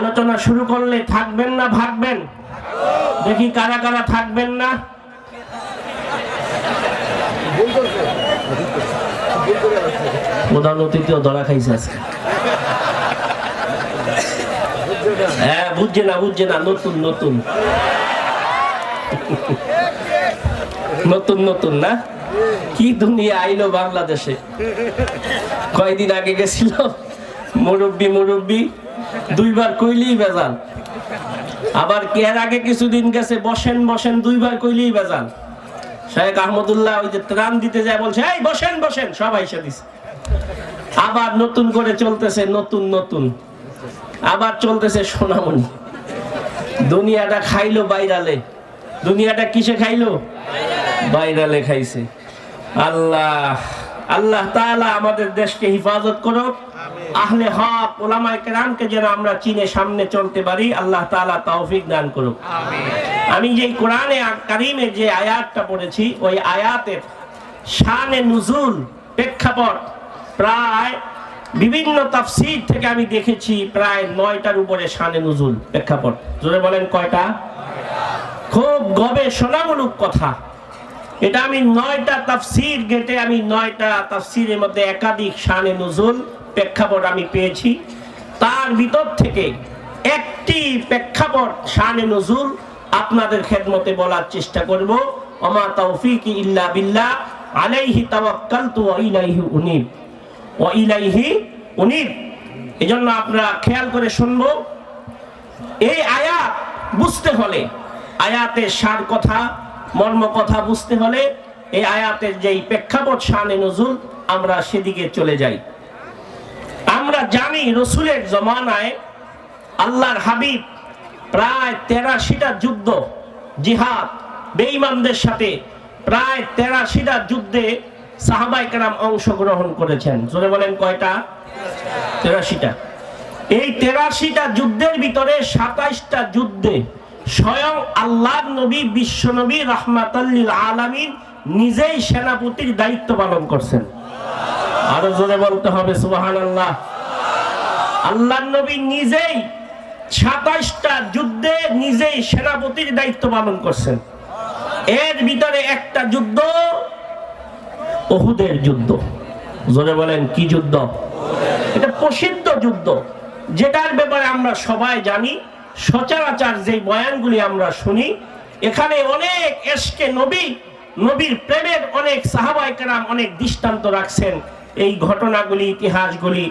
আলোচনা শুরু করলে থাকবেন না ভাগবেন দেখি কারা কারা থাকবেন না। প্রধান ধরা খাইছে আজকে। হ্যাঁ বুঝছে না বুঝছে না, নতুন নতুন। নতুন নতুন না? কি দুনিয়া আইলো বাংলাদেশে? কয়দিন আগে গেছিল? মুরব্বি মুরব্বি। দুইবার কইলেই বেজাল আবার এর আগে কিছুদিন গেছে, বসেন বসেন, দুইবার কইলেই বেজাল শেখ আহমদুল্লাহ ওই যে ত্রাণ দিতে যায় বলছে, এই, বসেন বসেন সব আইসা দিছে। আবার নতুন করে চলতেছে, নতুন নতুন। আবার চলতেছে সোনামণি। দুনিয়াটা খাইলো বাইরালে। দুনিয়াটা কিসে খাইলো? বাইরালে খাইছে। আল্লাহ আল্লাহ তাআলা আমাদের দেশকে হিফাজত করুক। আহলে হক ওলামায়ে কেরামকে যেন আমরা চিনে সামনে চলতে পারি আল্লাহ তাআলা তৌফিক দান করুক। আমি যে কোরআনে কারিমে যে আয়াতটা পড়েছি ওই আয়াতের শানে নুজুল প্রেক্ষাপট প্রায় বিভিন্ন তাফসির থেকে আমি দেখেছি প্রায় নয়টার উপরে শানে নুজুল প্রেক্ষাপট। জোরে বলেন কয়টা? খুব গবেষণামূলক কথা। এটা আমি নয়টা তাফসির গেটে আমি নয়টা তাফসিরের মধ্যে একাধিক শানে নজুল প্রেক্ষাপট আমি পেয়েছি। তার ভিতর থেকে একটি প্রেক্ষাপট শানে নজুল আপনাদের খেদমতে বলার চেষ্টা করব। অমা তৌফিক ইল্লা বিল্লাহ, আলাইহি তাওয়াক্কালতু ওয়া ইলাইহি উনিব। ওয়া ইলাইহি উনিব। এজন্য আপনারা খেয়াল করে শুনব। এই আয়াত বুঝতে হলে, আয়াতের সার কথা, মর্ম কথা বুঝতে হলে, এই আয়াতের যেই প্রেক্ষাপট শানে নজুল, আমরা সেদিকে চলে যাই। আমরা জানি রসুলের জমানায় আল্লাহর হাবিব প্রায় তেরাশিটা যুদ্ধ, জিহাদ, বেঈমানদের সাথে প্রায় তেরাশিটা যুদ্ধে সাহাবাই কেরাম অংশগ্রহণ করেছেন। জোরে বলেন কয়টা? তেরাশিটা। এই তেরাশিটা যুদ্ধের ভিতরে সাতাইশটা যুদ্ধে স্বয়ং আল্লাহ নবী, বিশ্ব নবী রহমাতাল্লিল আলামিন নিজেই সেনাপতির দায়িত্ব পালন করছেন। আরও জোরে বলতে হবে সুবাহান আল্লাহ আল্লাহ নবী নিজেই সাতাইশটা যুদ্ধে নিজেই সেনাপতির দায়িত্ব পালন করছেন। এর ভিতরে একটা যুদ্ধ, ওহুদের যুদ্ধ। জোরে বলেন, কি যুদ্ধ? এটা প্রসিদ্ধ যুদ্ধ, যেটার ব্যাপারে আমরা সবাই জানি। সচরাচর যে বয়ানগুলি আমরা শুনি, এখানে অনেক এসকে নবী, নবীর প্রেমের অনেক সাহাবাই অনেক দৃষ্টান্ত রাখছেন। এই ঘটনাগুলি, ইতিহাসগুলি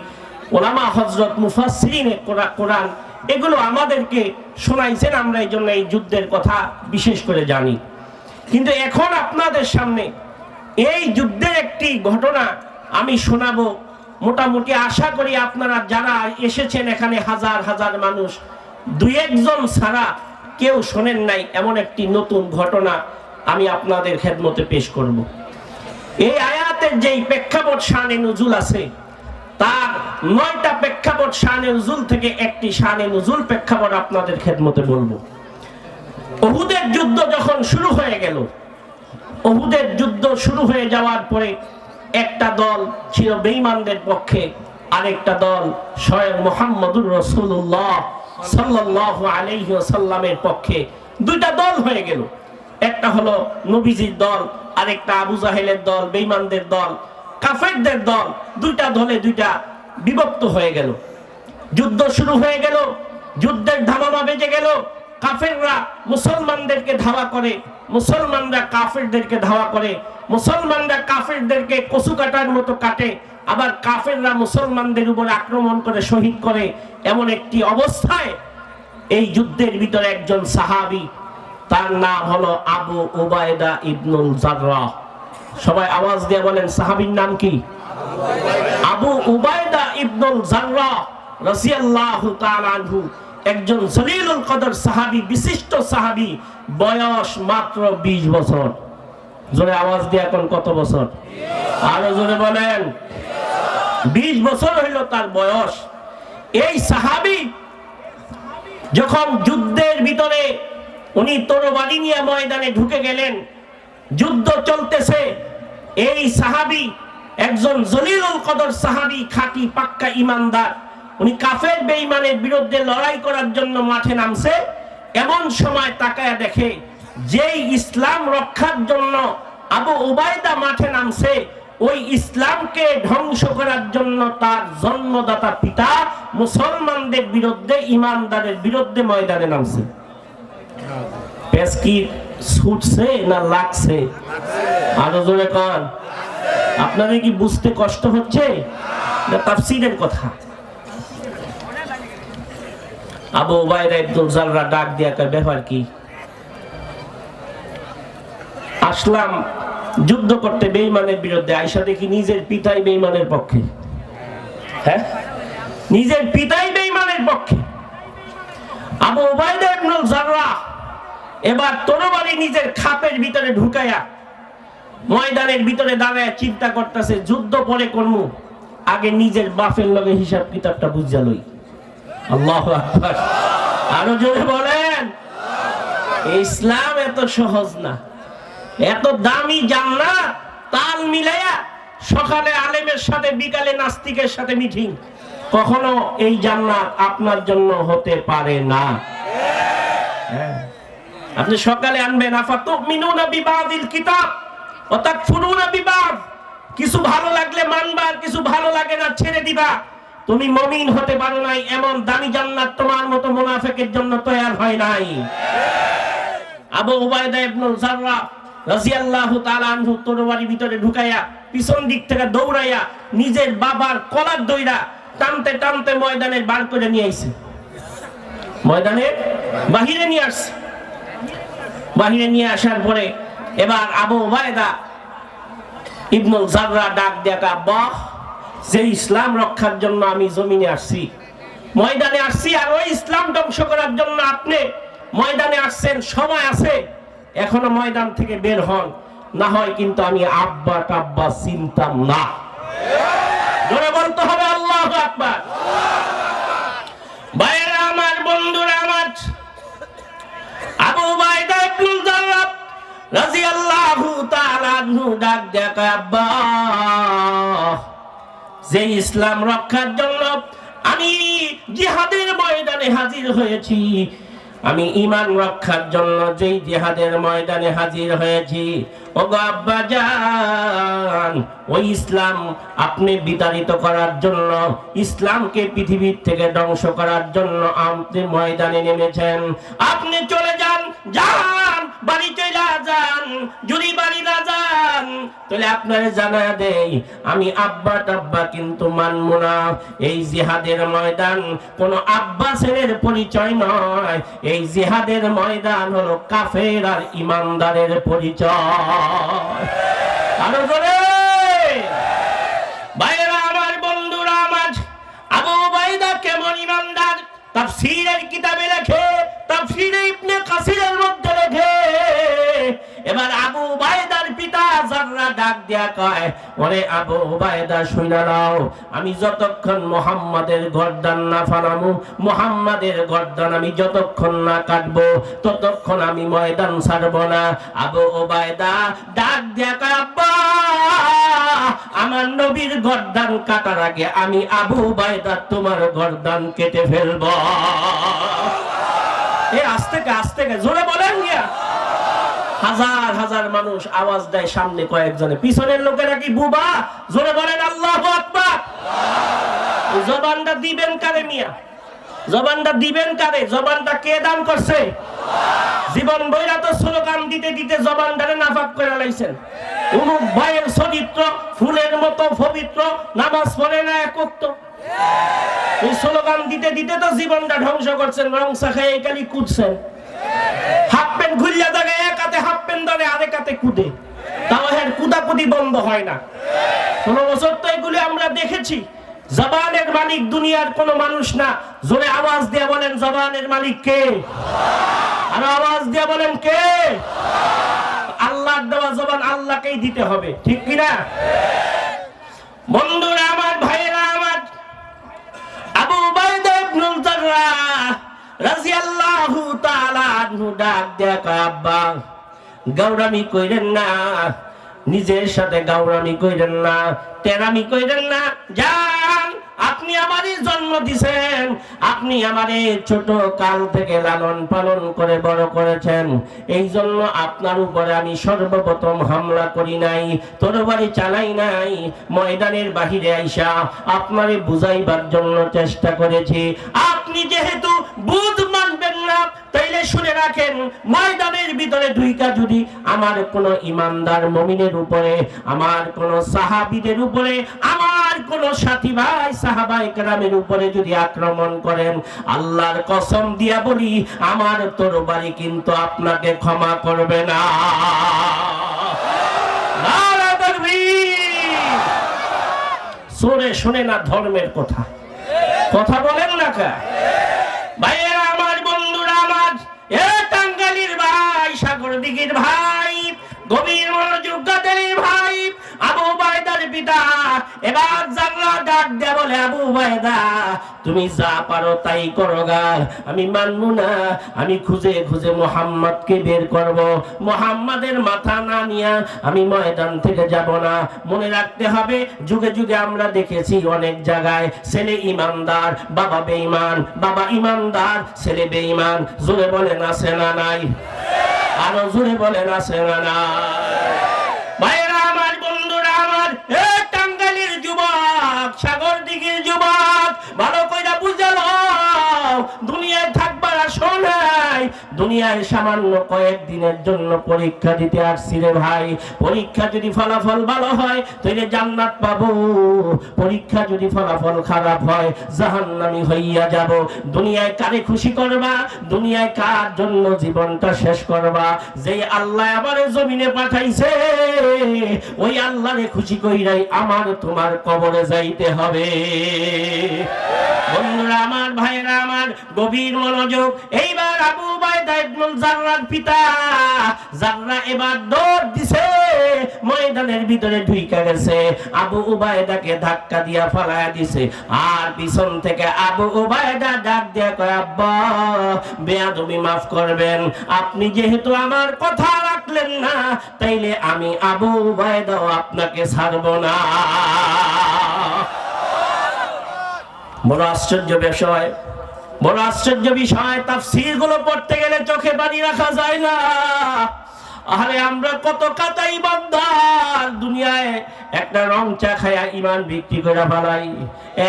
ওলামা হজরত মুফাসরিনে কোরআন, এগুলো আমাদেরকে শোনাইছেন, আমরা এই জন্য এই যুদ্ধের কথা বিশেষ করে জানি কিন্তু এখন আপনাদের সামনে এই যুদ্ধের একটি ঘটনা আমি শোনাবো মোটামুটি আশা করি আপনারা যারা এসেছেন এখানে হাজার হাজার মানুষ, দুই একজন ছাড়া কেউ শোনেন নাই এমন একটি নতুন ঘটনা আমি আপনাদের খেদমতে পেশ করব। এই আয়াতের যেই প্রেক্ষাপট শানে নজুল আছে তার নয়টা প্রেক্ষাপট শানে নজুল থেকে একটি শানে নজুল প্রেক্ষাপট আপনাদের খেদমতে বলব। অহুদের যুদ্ধ যখন শুরু হয়ে গেল অহুদের যুদ্ধ শুরু হয়ে যাওয়ার পরে একটা দল ছিল বেঈমানদের পক্ষে, আরেকটা দল স্বয়ং মোহাম্মদুর রসুল্লাহ সাল্লাল্লাহু আলাইহি ওয়াসাল্লামের পক্ষে। দুইটা দল হয়ে গেল। একটা হলো নবীজির দল, আরেকটা আবু জাহেলের দল, বেঈমানদের দল। কাফেরদের দল দুইটা দলে দুইটা বিভক্ত হয়ে গেল। যুদ্ধ শুরু হয়ে গেল, যুদ্ধের ধামামা বেজে গেল। কাফেররা মুসলমানদেরকে ধাওয়া করে, মুসলমানরা কাফেরদেরকে ধাওয়া করে, মুসলমানরা কাফেরদেরকে কচু কাটার মতো কাটে, আবার কাফেররা মুসলমানদের উপর আক্রমণ করে, শহীদ করে। এমন একটি অবস্থায় এই যুদ্ধের ভিতরে একজন সাহাবি, তার নাম হলো আবু ওবায়দা ইবনুল জাররাহ। সবাই আওয়াজ দিয়ে বলেন, সাহাবীর নাম কি? আবু উবায়দা ইবনুল জাররাহ রাদিয়াল্লাহু তাআলা আনহু, একজন জলিলুল কদর সাহাবী, বিশিষ্ট সাহাবী, বয়স মাত্র 20 বছর। জোরে আওয়াজ দিয়ে এখন কত বছর? আরও জোরে বলেন। 20 বছর হইল তার বয়স। এই সাহাবী যখন যুদ্ধের ভিতরে উনি তরবারি নিয়ে ময়দানে ঢুকে গেলেন যুদ্ধ চলতেছে। এই সাহাবী, একজন জলিলুল কদর সাহাবী, খাঁটি পাক্কা ইমানদার। উনি কাফের বেঈমানের বিরুদ্ধে লড়াই করার জন্য মাঠে নামছে। এমন সময় তাকায় দেখে, যেই ইসলাম রক্ষার জন্য আবু উবায়দা মাঠে নামছে, ওই ইসলামকে ধ্বংস করার জন্য তার জন্মদাতা পিতা মুসলমানদের বিরুদ্ধে, ইমানদারের বিরুদ্ধে ময়দানে নামছে। কি? ছুটছে না লাগছে? আরও জোরে কন। আপনাদের কি বুঝতে কষ্ট হচ্ছে? না তাফসিরের কথা? আবু ওবায়দা ইবনুল জাররা ডাক দিয়া কয়, ব্যাপার কি? আসলাম, যুদ্ধ করতে বেঈমানের বিরুদ্ধে। আয়সা দেখি নিজের পিতাই বেঈমানের পক্ষে। হ্যাঁ? নিজের পিতাই বেঈমানের পক্ষে। আবু ওবায়দা ইবনুল জাররা এবার তরবারি নিজের খাপের ভিতরে ঢুকাইয়া ময়দানের ভিতরে দাঁড়ায় চিন্তা করতেছে, যুদ্ধ পরে কর্ম। আগে নিজের বাপের লগে হিসাব কিতাবটা বুঝা লই। আল্লাহ আরও জোরে বলেন। ইসলাম এত সহজ না। এত দামি জান্নাত, তাল মিলাইয়া সকালে আলেমের সাথে, বিকালে নাস্তিকের সাথে মিটিং। কখনো এই জান্নাত আপনার জন্য হতে পারে না। আপনি সকালে আনবেন আফাতু মিনুনা বিবাদিল কিতাব ও তাকফুরুনা বিবাদ। কিছু ভালো লাগলে মানবা কিছু ভালো লাগে না, ছেড়ে দিবা। তুমি মমিন হতে পারো নাই, এমন দামি জান্নাত তোমার মতো মুনাফিকের জন্য তৈরি হয় নাই। আবু উবায়দা ইবনুল জাররা রাদিয়াল্লাহু তাআলা আনহু তরবারি ভিতরে ঢুকাইয়া, পিছন দিক থেকে দৌড়াইয়া, নিজের বাবার কলার দইরা টানতে টানতে ময়দানে বার করে নিয়ে আইছে। ময়দানে বাহিরে নিয়ে আসছে। বাহিরে নিয়ে আসার পরে এবার আবু উবায়দা ইবনুল জাররা ডাক দেখা আব্বা, যে ইসলাম রক্ষার জন্য আমি জমিনে আসছি, ময়দানে আসছি আর ওই ইসলাম ধ্বংস করার জন্য আপনি ময়দানে আসছেন সময় আছে, এখনও ময়দান থেকে বের হন, না হয় কিন্তু আমি আব্বা টাব্বা চিনতাম না। বলতে হবে, আল্লাহ আকবার। ভাইয়েরা আমার বন্ধুরা যে ইসলাম রক্ষার জন্য আমি জিহাদের ময়দানে হাজির হয়েছি, আমি ইমান রক্ষার জন্য যেই জিহাদের ময়দানে হাজির হয়েছি ও আব্বা জান, ওই ইসলাম আপনি বিতাড়িত করার জন্য, ইসলামকে পৃথিবীর থেকে ধ্বংস করার জন্য আপনি ময়দানে নেমেছেন। আপনি চলে যান যান, বাড়ি যান, যদি বাড়ি না যান, তাহলে আপনার জানা দেই, আমি আব্বা টাব্বা কিন্তু না। এই জিহাদের ময়দান পরিচয় নয়। এই জিহাদের ময়দান হলো কাফের আর ইমানদারের পরিচয়। আমার বন্ধুরা, আমার আবু বাইদা কেমন ইমানদার? তাফসীরের কিতাবে লেখে। আমি যতক্ষণ মোহাম্মদের গর্দান না ফালামু, মোহাম্মদের গর্দান আমি যতক্ষণ না কাটবো, ততক্ষণ আমি ময়দান ছাড়ব না। আবু ওবায়দা ডাক দিয়া কয় আমার নবীর গর্দান কাটার আগে আমি আবু বাইদা তোমার গর্দান কেটে ফেলব। এ আস্তে আস্তে জোরে বলেন গিয়া। হাজার হাজার মানুষ আওয়াজ দেয় সামনে কয়েকজনে। পিছনের লোকেরা কি বুবা? জোরে বলেন, আল্লাহ জবানটা দিবেন কারে মিয়া? জবানটা দিবেন কারে? জবানটা কে দান করছে? জীবন বইরা তো স্লোগান দিতে দিতে জবানটারে নাফাক করে লাইছেন। উমুক ভাইয়ের চরিত্র, ফুলের মতো পবিত্র, নামাজ পড়ে না একত্র এই স্লোগান দিতে দিতে তো জীবনটা ধ্বংস করছেন একালি হাফ প্যান্ট খুললে থাকে হাফ প্যান্ট ধরে তাও হ্যাঁ কুদাকুদি বন্ধ হয় না। বছর তো এগুলি আমরা দেখেছি। জবানের মালিক দুনিয়ার কোনো মানুষ না। জোরে আওয়াজ দিয়ে বলেন, জবানের মালিক কে? আর আওয়াজ দিয়ে বলেন, কে? আল্লাহর দেওয়া জবান আল্লাহকেই দিতে হবে, ঠিক কিনা? বন্ধুরা, আমার ভাইয়েরা আনহু ডাক গৌরামি কইরেন না নিজের সাথে গাউরামি কইরেন না তেরামি কইরেন না যান আপনি আমারই জন্ম দিছেন। আপনি আমারই ছোট কাল থেকে লালন পালন করে বড় করেছেন। এই জন্য আপনার উপরে আমি সর্বপ্রথম হামলা করি নাই, তরবারি চালাই নাই, ময়দানের বাহিরে আইসা আপনারে বুঝাইবার জন্য চেষ্টা করেছি। আপনি যেহেতু বুধ তাইলে শুনে রাখেন, ময়দানের ভিতরে দুইটা যদি আমার কোন ইমানদার মমিনের উপরে, আমার কোন সাহাবিদের উপরে, আমার কোন সাথী ভাই উপরে যদি আক্রমণ করেন, আল্লাহর কসম দিয়া বলি, আমার কিন্তু আপনাকে ক্ষমা করবে না। শুনে না ধর্মের কথা। কথা বলেন না কা? ভাইয়েরা এবার জানলা ডাক দেয়া বলে, আবু বায়দা তুমি যা পারো তাই করো গা। আমি মানবো না, আমি খুঁজে খুঁজে মোহাম্মদকে বের করব। মোহাম্মদের মাথা না নিয়ে আমি ময়দান থেকে যাব না। মনে রাখতে হবে, যুগে যুগে আমরা দেখেছি অনেক জায়গায় ছেলে ইমানদার, বাবা বেঈমান, বাবা ইমানদার, ছেলে বেঈমান। জোরে আছে না নাই? আরও জোরে আছে না নাই? ভালো কইরা বুঝালো দুনিয়ায় থাকবার আসো দুনিয়ায় সামান্য কয়েকদিনের জন্য পরীক্ষা দিতে আসছি রে ভাই। পরীক্ষা যদি ফলাফল ভালো হয় তাহলে জান্নাত পাবো। পরীক্ষা যদি ফলাফল খারাপ হয়, জাহান্নামী হইয়া যাব। দুনিয়ায় কারে খুশি করবা? দুনিয়ায় কার জন্য জীবনটা শেষ করবা? যেই আল্লাহ আমার জমিনে পাঠাইছে, ওই আল্লাহরে খুশি কইরাই আমার তোমার কবরে যাইতে হবে। বন্ধুরা, আমার ভাইরা, আমার গভীর মনোযোগ। এইবার আবু মাফ করবেন। আপনি যেহেতু আমার কথা রাখলেন না, তাইলে আমি আবু উবায়দাও আপনাকে ছাড়ব না। বড় আশ্চর্য বিষয়। বড় আশ্চর্য বিষয় তাফসীরগুলো পড়তে গেলে চোখে পানি রাখা যায় না। আরে আমরা কত কাতাই বান্দার দুনিয়ায় একটা রং চা খায়া ইমান বিক্রি করে ফেলাই,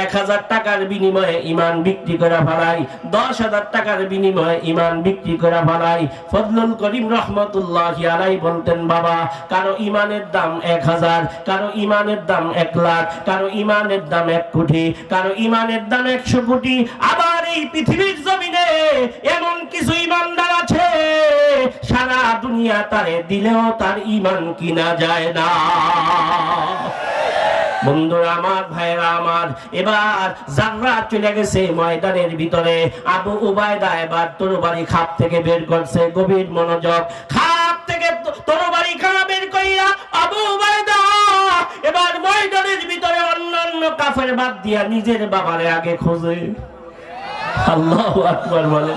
এক হাজার টাকার বিনিময়ে ইমান বিক্রি করে ফেলাই, দশ হাজার টাকার বিনিময়ে ইমান বিক্রি করে ফেলাই। ফজলুল করিম রহমতুল্লাহ আলাই বলতেন, বাবা, কারও ইমানের দাম এক হাজার, কারও ইমানের দাম এক লাখ, কারও ইমানের দাম এক কোটি, কারও ইমানের দাম একশো কোটি, আবার এই পৃথিবীর জমিনে এমন কিছু ইমানদার আছে, সারা দুনিয়া তারে দিলেও তার ইমান কিনা যায় না। বন্ধুরা আমার ভাইরা আমার, এবার জাররা চলে গেছে ময়দানের ভিতরে, আবু উবায়দা এবার খাপ থেকে বের করছে গভীর মনোযোগ। খাপ থেকে বের কইরা আবু উবায়দা এবার ময়দানের ভিতরে অন্যান্য কাফের বাদ দিয়া নিজের বাবারে আগে খোঁজে। আল্লাহ আকবর বলে।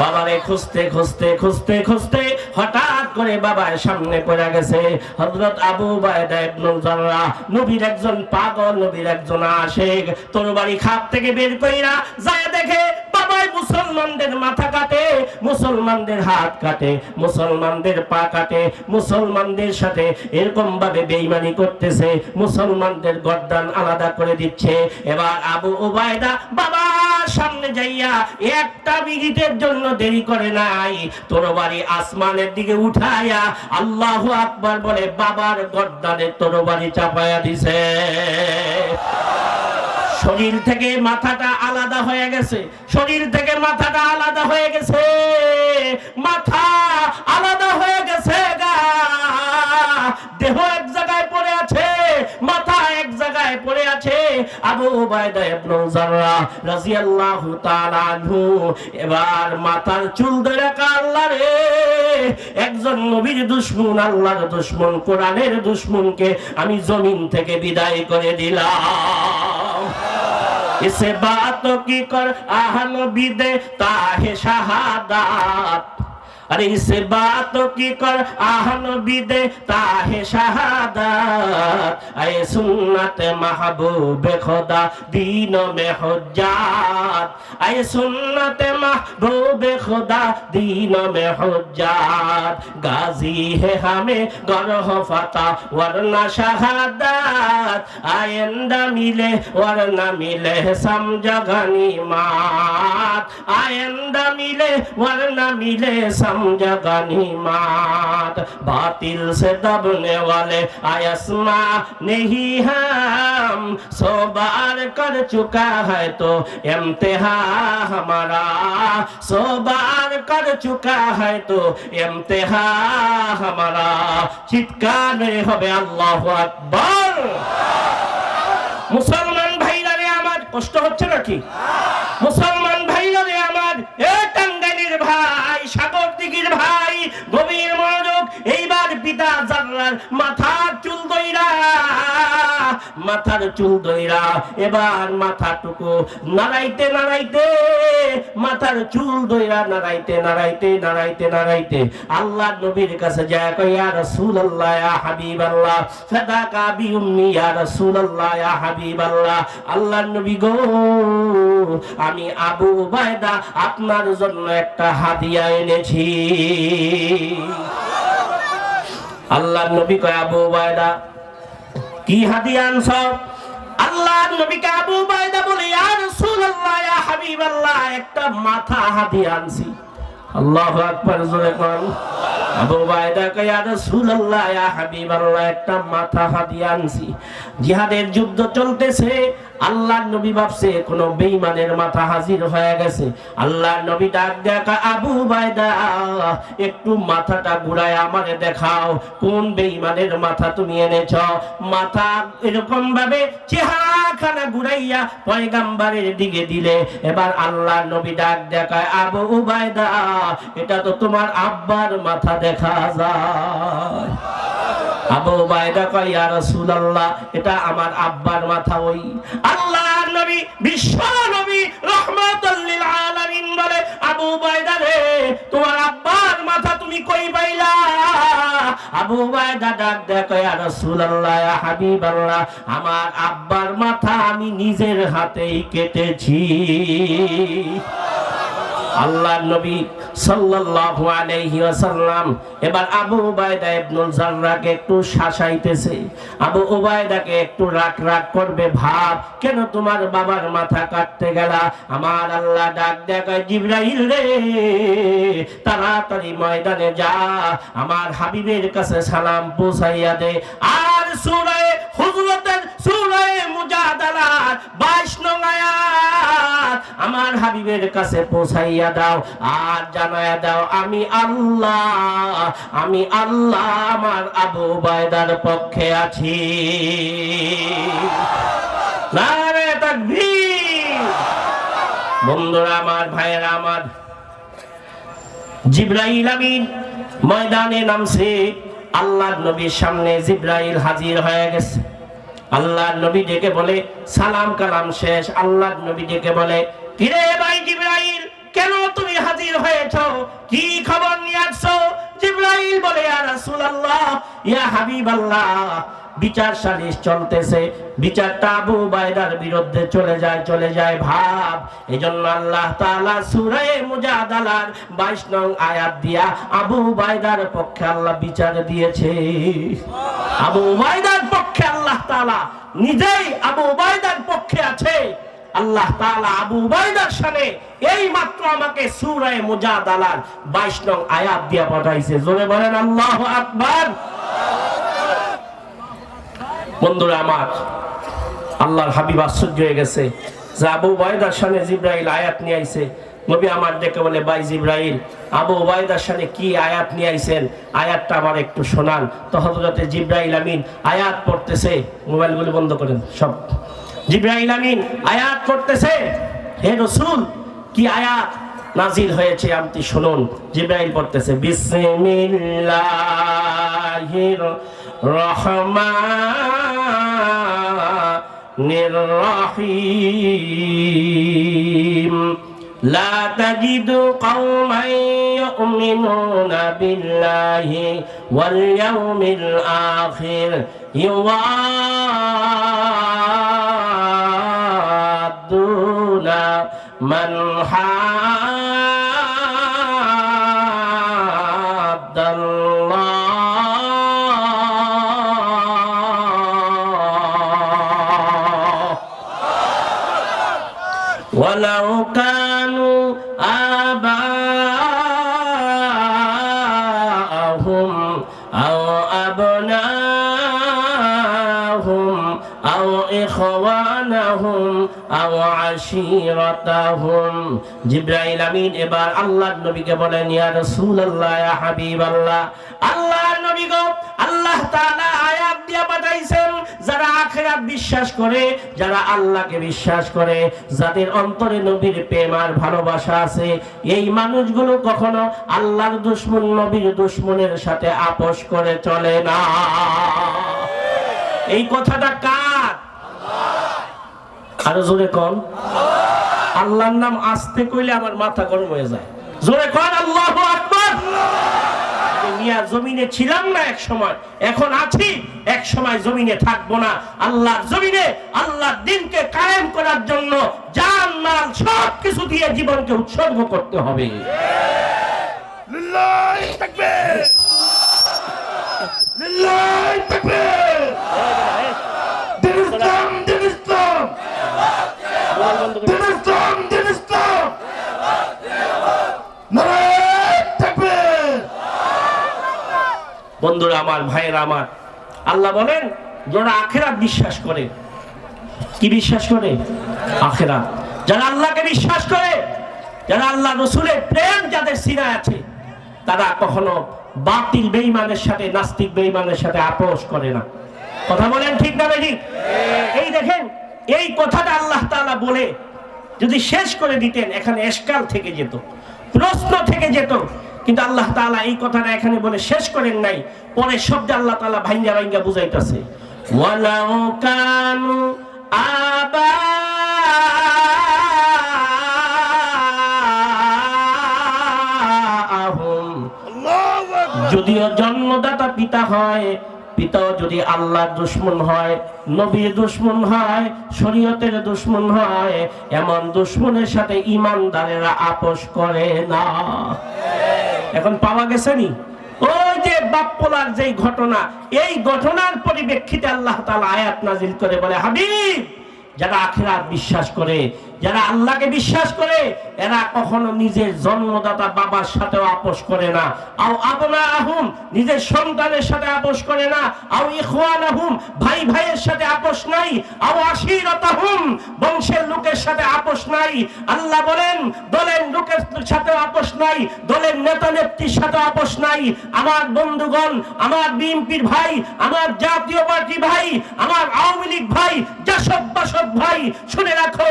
বাবারে খুঁজতে খুঁজতে খুঁজতে খুঁজতে হঠাৎ করে বাবার সামনে পড়ে গেছে। হযরত আবু বায়দা নবীর একজন পাগল, নবীর একজন আশিক। তরবারি খাপ থেকে বের যায় দেখে মুসলমানদের হাত কাটে, মুসলমানদের পা কাটে, মুসলমানদের সাথে এরকম ভাবে বেইমানি করতেছে, মুসলমানদের গর্দান আলাদা করে দিচ্ছে। এবার আবু উবায়দা বাবার সামনে যাইয়া একটা মিনিটের জন্য দেরি করে নাই। তোর বাড়ি আসমানের দিকে উঠাইয়া আল্লাহ আকবার বলে, বাবার গর্দানে তোর বাড়ি চাপায়া দিছে। শরীর থেকে মাথাটা আলাদা হয়ে গেছে, শরীর থেকে মাথাটা আলাদা হয়ে গেছে। মাথা আলাদা হয়ে গেছে গা। দেহ এক জায়গায় পড়ে আছে মাথা এক জায়গায় পড়ে আছে আবু উবাইদা ইবনে জাররা রাদিয়াল্লাহু তাআলা আনহু এবার মাথার চুল ধরে আল্লাহ রে একজন নবীর দুশমন আল্লাহর দুশমন কোরআনের দুশমনকে আমি জমিন থেকে বিদায় করে দিলাম इसे बातों की कर आहन भी दे ताहे शहादत আর সে বাত কি কর? আহন বিদে তাহে শাহাদাত আয়ে সুন্নাত মাহবুবে খোদা, দিন মে হজ্জাত। আয়ে সুন্নাত মাহবুবে খোদা, দিন মে হজ্জাত। গাজী হে হামে গরহ ফাতা, ওয়ারনা শাহাদাত। আয়েন্দা মিলে, ওয়ারনা মিলে সমজা গনিমাত আয়েন্দা মিলে, ওয়ারনা মিলে সম समझ गनीमात बातिल से दबने वाले आयस्मा नहीं हम सौ बार कर चुका है तो इम्तिहा हमारा सौ बार कर चुका है तो इम्तिहा हमारा চিৎকার মেরে হবে আল্লাহ আকবর মুসলমান ভাইরা রে আমার কষ্ট হচ্ছে নাকি মুসলমান মাথার চুল দইরা এবার মাথাটুকু নাড়াইতে নাড়াইতে, মাথার চুল দইরা নাড়াইতে নাড়াইতে নাড়াইতে নাড়াইতে আল্লাহ নবীর কাছে যায় কই ইয়া রাসূলুল্লাহ, ইয়া হাবিবাল্লাহ ফাদাকা বি উম্মি ইয়া রাসূলুল্লাহ, ইয়া হাবিবাল্লাহ। আল্লাহর নবী গো, আমি আবু উবাইদা আপনার জন্য একটা হাদিয়া এনেছি। আল্লাহ নবী কয়, আবু উবাইদা কি হাদিয়া আনছ আল্লাহ নবীকে আবু বাইদা বলে, ইয়া রাসূলুল্লাহ, ইয়া হাবিবাল্লাহ, একটা মাথা হাদিয়া আনছি। আল্লাহু আকবার, জোরে কর আবু বাইদা কে ইয়া রাসূলুল্লাহ, ইয়া হাবিবাল্লাহ, একটা মাথা হাদিয়া আনছি। জিহাদের যুদ্ধ চলতেছে আল্লাহর নবী ভাবছে, কোন বেঈমানের মাথা হাজির হয়ে গেছে। আল্লাহর নবী ডাক দেখা আবু উবাইদা একটু মাথাটা ঘুরায় আমারে দেখাও, কোন বেঈমানের মাথা তুমি এনেছ? মাথা এরকম ভাবে চেহারাখানা ঘুরাইয়া পয়গাম্বারের দিকে দিলে। এবার আল্লাহর নবী ডাক দেখায় আবু উবাইদা এটা তো তোমার আব্বার মাথা দেখা যায়। আবু বাইদা কয়, ইয়া রাসূলুল্লাহ, এটা আমার আব্বার মাথা ওই। আল্লাহর নবী, বিশ্ব নবী লিল আলামিন বলে, আবু বাইদা রে, তোমার আব্বার মাথা তুমি কই পাইলা? আবু বাইদা ডাক কয়, ইয়া রাসূলুল্লাহ, ইয়া হাবিবাল্লাহ, আমার আব্বার মাথা আমি নিজের হাতেই কেটেছি। আল্লাহর নবী সাল্লাল্লাহু আলাইহি ওয়াসাল্লাম এবার আবু উবাইদা ইবনুল জাররাকে একটু শাসাইতেছে। আবু উবাইদাকে একটু রাগ রাগ করবে, ভাব, কেন তোমার বাবার মাথা কাটতে গেলা? আমার আল্লাহ ডাক দেখায় জিবরাইল রে, তাড়াতাড়ি ময়দানে যা, আমার হাবিবের কাছে সালাম পৌঁছাইয়া দে। আর সূরা হুজরাতের সূরা মুজাদালার 22 নং আয়াত আমার হাবিবের কাছে পৌঁছাইয়া দাও। আর জানায়া দাও, আমি আল্লাহ আমি আল্লাহ আমার আবু বায়দার পক্ষে আছি। বন্ধুরা, আমার ভাইয়েরা, আমার জিব্রাইল আমিন ময়দানে নামছে। আল্লাহর নবীর সামনে জিব্রাইল হাজির হয়ে গেছে। আল্লাহর নবী ডেকে বলে, সালাম কালাম শেষ। আল্লাহর নবী ডেকে বলে, কিরে ভাই জিব্রাইল, কেন তুমি হাজির হয়েছ? কি খবর নিয়ে আসছো? জিব্রাইল বলে, ইয়া রাসূলুল্লাহ, ইয়া হাবিবাল্লাহ। বিচার সালিশ চলতেছে। বিচারটা আবু বাইদার বিরুদ্ধে চলে যায় চলে যায় ভাব। এজন্য আল্লাহ তাআলা সূরা মুজাদালার 22 নং আয়াত দিয়া আবু বাইদার পক্ষে আল্লাহ বিচার দিয়েছে। আবু বাইদার পক্ষে আল্লাহ তাআলা নিজেই আবু বাইদার পক্ষে আছে। আল্লাহ তাআলা আবু উবাইদার সামনে এই মাত্র আমাকে সূরা মুজাদালার 22 নং আয়াত দিয়া পাঠাইছে। জোরে বলেন, আল্লাহু আকবার। বন্ধুরা আমার, আল্লাহর হাবিব আশ্চর্য হয়ে গেছে। যে আবু উবাইদার সামনে জিব্রাইল আয়াত নিয়ে আইছে নবী আমার ডেকে বলে, ভাই জিব্রাইল, আবু উবাইদার সামনে কি আয়াত নিয়ে আইছেন? আয়াতটা আমার একটু শোনান। তো হযরতে জিব্রাইল আমিন আয়াত পড়তেছে, মোবাইলগুলো বন্ধ করেন, সব। জিব্রাইল আমিন আয়াত পড়তেছে, হে রসুল, কি আয়াত নাজিল হয়েছে আপনি শুনুন। জিব্রাইল পড়তেছে, বিসমিল্লাহির রহমানির রহিম। لا تجد قوما يؤمنون بالله واليوم الآخر يوادون من حاد আও আশিরাতাহুম। জিবরাইল এবার আল্লাহর নবীকে বলেন, ইয়া রাসূলুল্লাহ, ইয়া হাবিবাল্লাহ। আল্লাহর নবী গো, আল্লাহ তাআলা আয়াত পাঠাইছেন, যারা আখিরাত বিশ্বাস করে, যারা আল্লাহকে বিশ্বাস করে, যাদের অন্তরে নবীর প্রেম আর ভালোবাসা আছে, এই মানুষগুলো কখনো আল্লাহর দুশমন, নবীর দুশমনের সাথে আপোষ করে চলে না। এই কথাটা কার আরও জোরে কন। আল্লাহর নাম আসতে কইলে আমার মাথা গরম হয়ে যায়। জোরে কন, আল্লাহ আকবার। জমিনে ছিলাম না এক সময়, এখন আছি, এক সময় জমিনে থাকব না। আল্লাহর জমিনে, আল্লাহর দিনকে কায়েম করার জন্য জান, মাল সব কিছু দিয়ে জীবনকে উৎসর্গ করতে হবে। তাকবীর তাকবীর দিন ইসলাম দিন ইসলাম বন্ধুরা আমার ভাইয়েরা আমার আল্লাহ বলেন যারা আখেরাত বিশ্বাস করে কি বিশ্বাস করে? আখেরাত। যারা আল্লাহকে বিশ্বাস করে যারা আল্লাহ রসুলের প্রেম যাদের সিনায় আছে তারা কখনো বাতিল বেঈমানের সাথে নাস্তিক বেঈমানের সাথে আপোষ করে না। কথা বলেন ঠিক না বেঠিক এই দেখেন এই কথাটা আল্লাহ তাআলা বলে যদি শেষ করে দিতেন এখানে এসকাল থেকে যেত প্রশ্ন থেকে যেত। কিন্তু আল্লাহ তাআলা এই কথাটা এখানে বলে শেষ করেন নাই পরে শব্দ আল্লাহ তালা ভাঙ্গা ভাঙ্গা বুঝাইতেছে। ওয়ালাউ কানু যদিও জন্মদাতা পিতা হয় পিতাও যদি আল্লাহর দুশ্মন হয়, নবীর দুশ্মন হয়, শরীয়তের দুশ্মন হয়, এমন দুশ্মনের সাথে ইমানদারেরা আপোষ করে না। এখন পাওয়া গেছে নি? ওই যে বাপ্পলার যে ঘটনা, এই ঘটনার পরিপ্রেক্ষিতে আল্লাহ তাআলা আয়াত নাজিল করে বলে, হাবিব, যারা আখিরাত বিশ্বাস করে যারা আল্লাহকে বিশ্বাস করে, এরা কখনো নিজের জন্মদাতা বাবার সাথেও আপোষ করে না। আও আবনা আহুম নিজের সন্তানের সাথে আপোষ করে না। আও ইখওয়ান আহুম ভাই ভাইয়ের সাথে আপোষ নাই। আও আশিরতাহুম, বংশের লোকের সাথে আপোষ নাই। আল্লাহ বলেন, দলের লোকের সাথে আপোষ নাই, দলের নেতা নেত্রীর সাথে আপোষ নাই। আমার বন্ধুগণ, আমার বিএনপির ভাই, আমার জাতীয় পার্টি ভাই, আমার আওয়ামী লীগ ভাই, জাসদ বাসদ ভাই, শুনে রাখো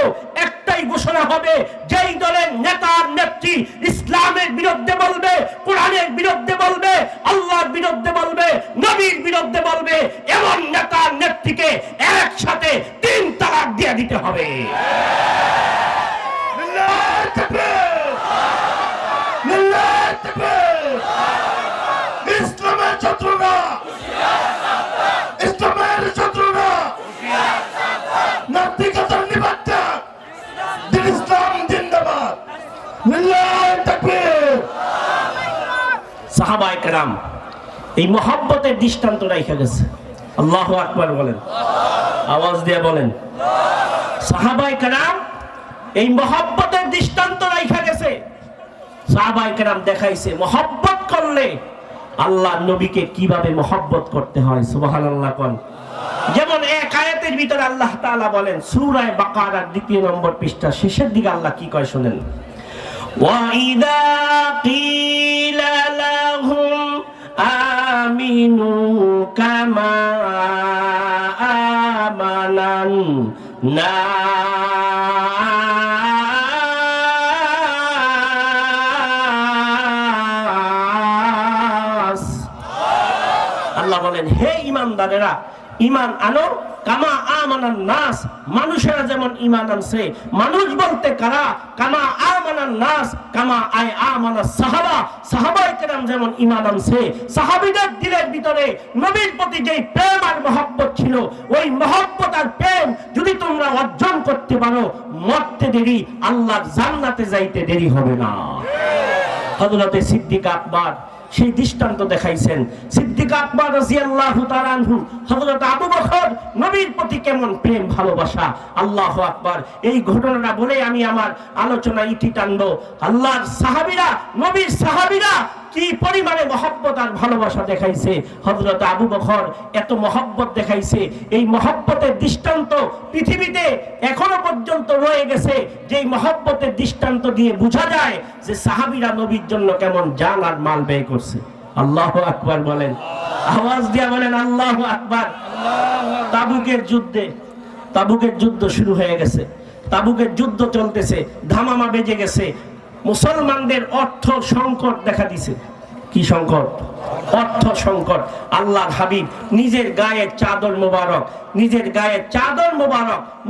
একটাই ঘোষণা হবে, যেই দলের নেতার নেত্রী ইসলামের বিরুদ্ধে বলবে, কোরআনের বিরুদ্ধে বলবে, আল্লাহর বিরুদ্ধে বলবে, নবীর বিরুদ্ধে বলবে, এমন নেতার নেত্রীকে একসাথে তিন তালাক দিয়ে দিতে হবে লিল্লাহি তাকবীর লিল্লাহি তাকবীর ইসলামের শত্রুরা ইসলামের শত্রুরা নাস্তিকতার নিবারক দিন ইসলাম জিন্দাবাদ লিল্লাহি তাকবীর এই দৃষ্টান্ত রাখা গেছে। আল্লাহ বলেন। আওয়াজ দিয়ে বলেন। কেরাম, এই দৃষ্টান্ত রাখা গেছে। কেরাম দেখাইছে, মহব্বত করলে আল্লাহ নবীকে কীভাবে মহব্বত করতে হয় সুবাহান আল্লাহ কন। যেমন এক আয়াতের ভিতরে আল্লাহ তালা বলেন, সুরায় বাকারার দ্বিতীয় নম্বর পৃষ্ঠা শেষের দিকে আল্লাহ কি কয় শোনেন? ওয়া لهم آمنوا كما آمن الناس আল্লাহ বলেন হে ইমানদারেরা ইমান আনো কামা আমানান নাস, মানুষেরা যেমন ঈমান আনছে, মানুষ বলতে কারা? কামা আমানান নাস, কামা আয় আমানা সাহাবা। সাহাবায়ে কেরাম যেমন ঈমান আনছে, সাহাবীদের দিলের ভিতরে নবীর প্রতি যেই প্রেম আর মহব্বত ছিল, ওই মহব্বত আর প্রেম যদি তোমরা অর্জন করতে পারো, মরতে দেরি, আল্লাহর জান্নাতে যাইতে দেরি হবে না। হযরতে সিদ্দিক আকবর সেই দৃষ্টান্ত দেখাইছেন। সিদ্দিক আকবর রাজিয়াল্লাহু তাআলা আনহু, হযরত আবু বকর, নবীর প্রতি কেমন প্রেম, ভালোবাসা? আল্লাহু আকবার। এই ঘটনাটা বলে আমি আমার আলোচনা ইতি টানবো। আল্লাহর সাহাবীরা, নবীর সাহাবীরা কি পরিমাণে মহব্বত আর ভালোবাসা দেখাইছে? হযরত আবু বকর এত মহব্বত দেখাইছে। এই মহব্বতের দৃষ্টান্ত পৃথিবীতে এখনও পর্যন্ত রয়ে গেছে। যেই মহব্বতের দৃষ্টান্ত দিয়ে বোঝা যায় যে সাহাবীরা নবীর জন্য কেমন জান আর মাল ব্যয় করছে। আল্লাহ আকবার বলেন। আওয়াজ দিয়া বলেন, আল্লাহ আকবার। তাবুকের যুদ্ধে, তাবুকের যুদ্ধ শুরু হয়ে গেছে। তাবুকের যুদ্ধ চলতেছে, ধামামা বেজে গেছে। মুসলমানদের অর্থ সংকট দেখা দিছে। কি সংকট? অর্থ সংকট। আল্লাহ হাবিব নিজের গায়ে চাদর মোবারক, নিজের গায়ে চাদর মোবারক